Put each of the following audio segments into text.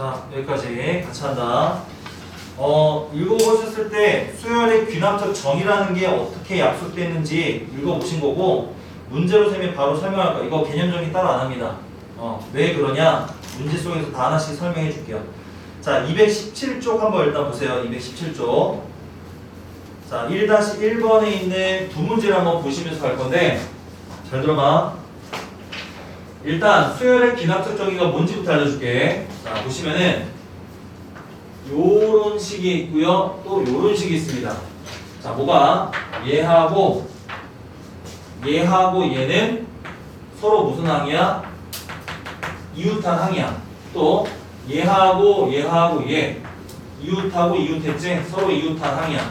자, 여기까지 같이 한다. 어, 읽어보셨을 때 수열의 귀납적 정의라는 게 어떻게 약속됐는지 읽어보신 거고 문제로 쌤이 바로 설명할 거야. 이거 개념 정의 따로 안 합니다. 어, 왜 그러냐? 문제 속에서 다 하나씩 설명해 줄게요. 자, 217쪽 한번 일단 보세요. 217쪽. 자, 1-1번에 있는 두 문제를 한번 보시면서 갈 건데 잘 들어봐. 일단 수열의 기납적 정의가 뭔지부터 알려줄게. 자, 보시면은 요런 식이 있고요. 또 요런 식이 있습니다. 자, 뭐가 얘하고 얘하고 얘는 서로 무슨 항이야? 이웃한 항이야. 또 얘하고 얘하고 얘 이웃하고 이웃했지? 서로 이웃한 항이야.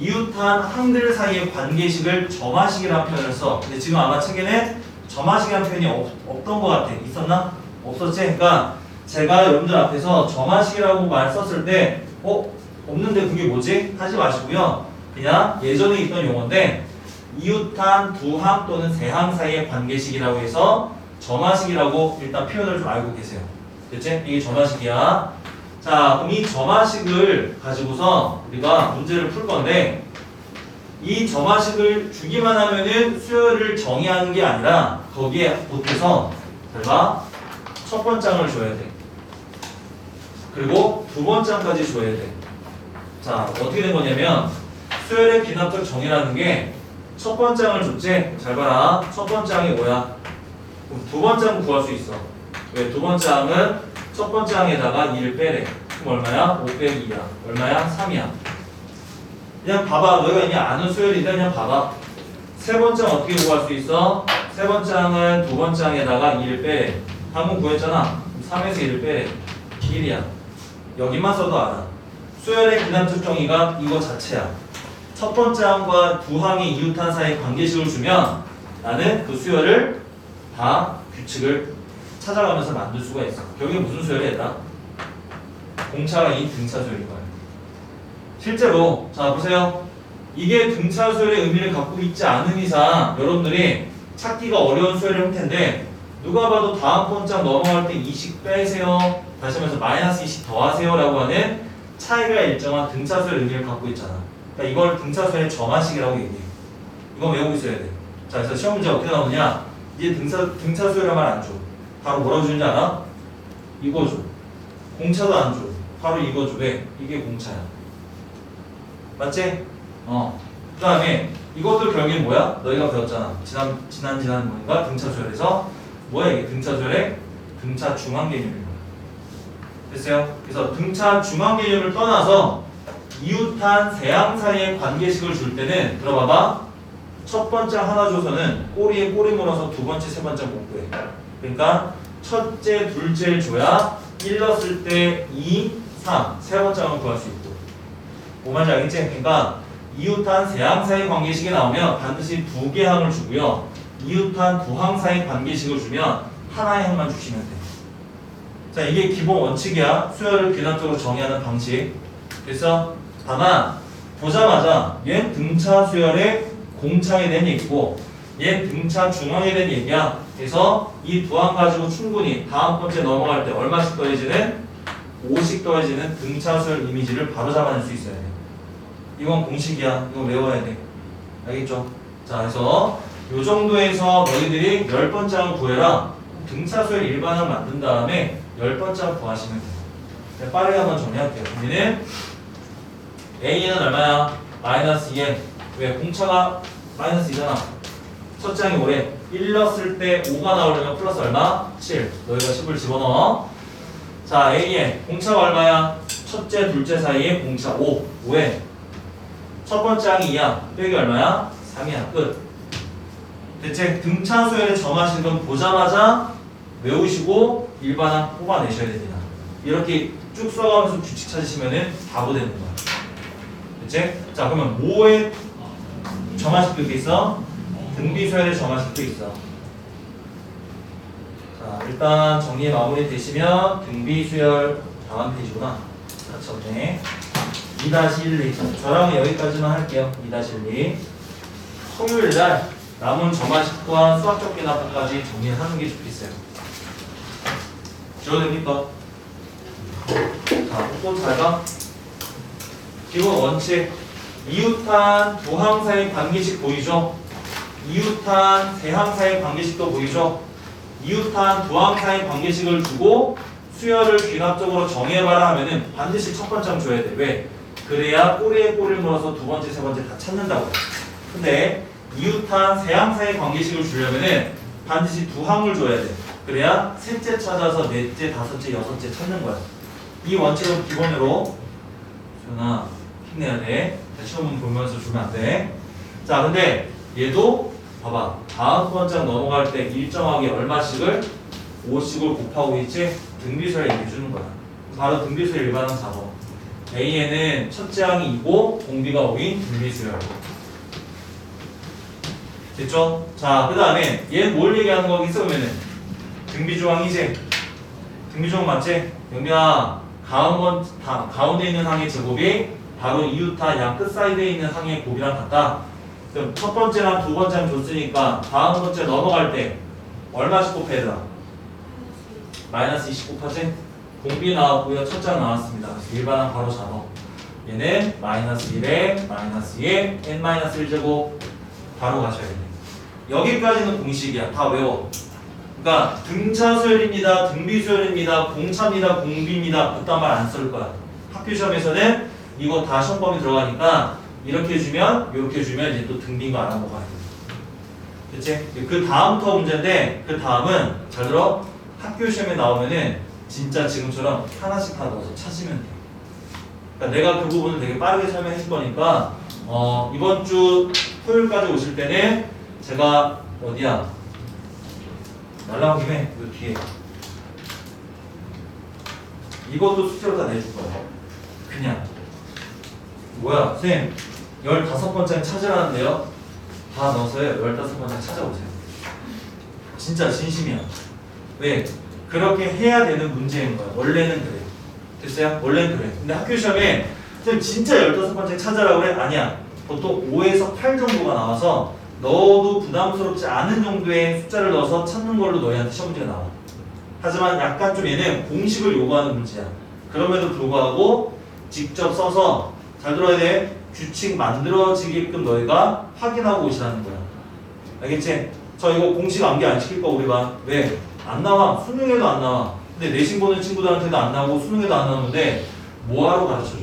이웃한 항들 사이의 관계식을 점화식이라는 표현을 써. 근데 지금 아마 책에는 점화식이라는 표현이 없, 없던 것 같아. 있었나? 없었지? 그러니까 제가 여러분들 앞에서 점화식이라고 말 썼을 때 어? 없는데 그게 뭐지? 하지 마시고요. 그냥 예전에 있던 용어인데 이웃한 두 항 또는 세 항 사이의 관계식이라고 해서 점화식이라고 일단 표현을 좀 알고 계세요. 됐지? 이게 점화식이야. 자, 그럼 이 점화식을 가지고서 우리가 문제를 풀 건데 이 점화식을 주기만 하면은 수열을 정의하는 게 아니라 거기에 보태서 잘 봐. 첫 번장을 줘야 돼. 그리고 두 번장까지 줘야 돼. 자, 어떻게 된 거냐면 수열의 비납적 정의라는 게 첫 번장을 줬지? 잘 봐라. 첫 번장이 뭐야? 그럼 두 번장 구할 수 있어. 왜? 두 번장은 첫 번장에다가 2를 빼래. 그럼 얼마야? 5 빼기 2야. 얼마야? 3이야. 그냥 봐봐. 너희가 그냥 아는 수열인데 그냥 봐봐. 세 번장 어떻게 구할 수 있어? 세 번장은 두 번장에다가 2를 빼래. 방금 구했잖아. 3에서 1을 빼래. 1이야. 여기만 써도 알아. 수열의 기납적 정의가 이거 자체야. 첫 번째 항과 두 항의 이웃한 사이의 관계식을 주면 나는 그 수열을 다 규칙을 찾아가면서 만들 수가 있어. 결국에 무슨 수열이 했다? 공차가 이 등차 수열인 거야. 실제로 자 보세요. 이게 등차 수열의 의미를 갖고 있지 않은 이상 여러분들이 찾기가 어려운 수열의 형태인데 누가 봐도 다음 번장 넘어갈 때 2씩 빼세요. 다시 말해서 마이너스 2씩 더하세요 라고 하는 차이가 일정한 등차 수열 의미를 갖고 있잖아. 그러니까 이걸 등차 수열의 점화식이라고 얘기해. 이거 외우고 있어야 돼. 자, 그래서 시험 문제 어떻게 나오냐? 이제 등차 등차 수열의 말안 줘. 바로 뭐라고 주는지 알아? 이거 줘. 공차도 안 줘. 바로 이거 줘. 왜? 이게 공차야. 맞지? 어. 그 다음에 이것도 결국엔 뭐야? 너희가 배웠잖아. 지난, 지난, 지난 뭐인가? 등차수열에서 뭐야 이게 등차수열의 등차 중앙 개념인 거야. 됐어요? 그래서 등차 중앙 개념을 떠나서 이웃한 세항 사이의 관계식을 줄 때는 들어봐봐. 첫 번째 하나 줘서는 꼬리에 꼬리 물어서 두 번째, 세 번째 못 구해. 그러니까 첫째, 둘째를 줘야 1 넣었을 때 2, 3, 세 번째만 구할 수 있고. 뭐 말인지 알겠지? 그러니까 이웃한 세 항 사이 관계식이 나오면 반드시 두 개 항을 주고요. 이웃한 두 항 사이 관계식을 주면 하나의 항만 주시면 돼. 자, 이게 기본 원칙이야. 수열을 비난적으로 정의하는 방식. 그래서 다만 보자마자 얘 등차 수열의 공차에 대한 얘기고 얘 등차 중앙에 대한 얘기야. 그래서 이 두 항 가지고 충분히 다음 번째 넘어갈 때 얼마씩 더해지는 5씩 더해지는 등차 수열 이미지를 바로 잡아낼 수 있어야 돼. 이건 공식이야. 이거 외워야 돼. 알겠죠? 자, 그래서 요 정도에서 너희들이 열 번째 항 구해라. 등차 수열 일반항 만든 다음에 열 번째 항 구하시면 돼요. 네, 빠르게 한번 정리할게요. 우리는 A는 얼마야? 마이너스 2n. 왜? 공차가 마이너스 2잖아. 첫 장이 오래. 1 넣었을 때 5가 나오려면 플러스 얼마? 7. 너희가 10을 집어넣어. 자, A의 공차가 얼마야? 첫째, 둘째 사이에 공차 5. 5에. 첫 번째 항이 2야. 빼기 얼마야? 3이야. 끝. 대체 등차 수열의 점화식은 보자마자 외우시고 일반항 뽑아내셔야 됩니다. 이렇게 쭉 써가면서 규칙 찾으시면은 바보 되는 거야. 됐지? 자, 그러면 뭐의 점화식도 이렇게 있어? 등비수열의 점화식도 있어. 자, 일단 정리 마무리 되시면 등비 수열 다음 페이지구나. 같이 없네. 2-1, 저랑은 여기까지만 할게요. 2-1. 토요일 날 남은 점화식과 수학적 기납까지 정리하는 게 좋겠어요. 지워됩니까? 자, 또잘 봐. 기본 원칙. 이웃한 두 항사의 관계식 보이죠? 이웃한 세 항사의 관계식도 보이죠? 이웃한 두 항사의 관계식을 주고 수열을 귀납적으로 정해봐라 하면은 반드시 첫 번째 줘야 돼. 왜? 그래야 꼬리에 꼬리를 물어서 두 번째, 세 번째 다 찾는다고. 근데 이웃한 세 항사의 관계식을 주려면은 반드시 두 항을 줘야 돼. 그래야 셋째 찾아서 넷째, 다섯째, 여섯째 찾는 거야. 이 원칙은 기본으로 전화 힘내야 돼. 시험 보면서 주면 안 돼. 자, 근데 얘도 봐봐. 다음 번째 넘어갈 때 일정하게 얼마씩을 5씩을 곱하고 있지? 등비수를 얘기해 주는 거야. 바로 등비수 일반항 작업. A에는 첫째 항이 2고 공비가 5인 등비수열. 됐죠? 자, 그 다음에 얘 뭘 얘기하는 거겠어, 그러면은? 등비조항이지? 등비조항 맞지? 영빈아, 가운, 다, 가운데 있는 항의 제곱이 바로 이웃타 양 끝 사이드에 있는 항의 곱이랑 같다. 그럼 첫 번째랑 두 번째랑 줬으니까 다음 번째 넘어갈 때 얼마씩 곱해야 되나? 마이너스 20 곱하지? 공비 나왔고요. 첫째 나왔습니다. 그래서 일반항 바로 잡아. 얘는 마이너스 1에 마이너스 2에 n 마이너스 1제곱 바로 가셔야 돼. 여기까지는 공식이야. 다 외워. 그러니까 등차수열입니다. 등비수열입니다. 공차입니다. 공비입니다. 그딴 말 안 쓸 거야. 학교 시험에서는 이거 다 시험범위 들어가니까 이렇게 주면 이렇게 주면 이제 또 등비인 거 알아보고 가야 돼. 그치? 그 다음부터 문제인데 그 다음은 잘 들어 학교 시험에 나오면은 진짜 지금처럼 하나씩 다 넣어서 찾으면 돼. 그러니까 내가 그 부분을 되게 빠르게 설명해 줄 거니까 어, 이번 주 토요일까지 오실 때는 제가 어디야 날라온 김에 그 뒤에 이것도 숙제로 다 내줄 거야. 그냥 뭐야 쌤 15번째 찾으라는데요? 다 넣어서요 15번째 찾아오세요. 진짜 진심이야. 왜? 그렇게 해야 되는 문제인 거야. 원래는 그래. 됐어요? 원래는 그래. 근데 학교 시험에 쌤 진짜 15번째 찾으라고 그래? 아니야. 보통 5에서 8 정도가 나와서 넣어도 부담스럽지 않은 정도의 숫자를 넣어서 찾는 걸로 너희한테 시험 문제가 나와. 하지만 약간 좀 얘는 공식을 요구하는 문제야. 그럼에도 불구하고 직접 써서 잘 들어야 돼. 규칙 만들어지게끔 너희가 확인하고 오시라는 거야. 알겠지? 저 이거 공식 암기 안 시킬 거 우리가 왜? 안 나와. 수능에도 안 나와. 근데 내신 보는 친구들한테도 안 나오고 수능에도 안 나오는데 뭐하러 가르쳐줘?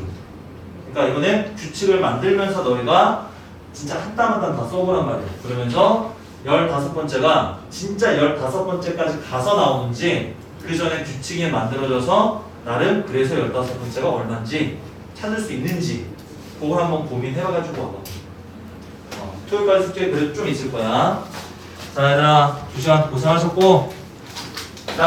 그러니까 이거는 규칙을 만들면서 너희가 진짜 한 땀 한 땀 다 써보란 말이야. 그러면서 15번째가 진짜 15번째까지 가서 나오는지 그 전에 규칙이 만들어져서 나름 그래서 15번째가 얼마인지 찾을 수 있는지 그걸 한번 고민해봐가지고 와봐. 어, 토요일까지 숙제 그래도 좀 있을 거야. 자, 얘들아, 두 시간 고생하셨고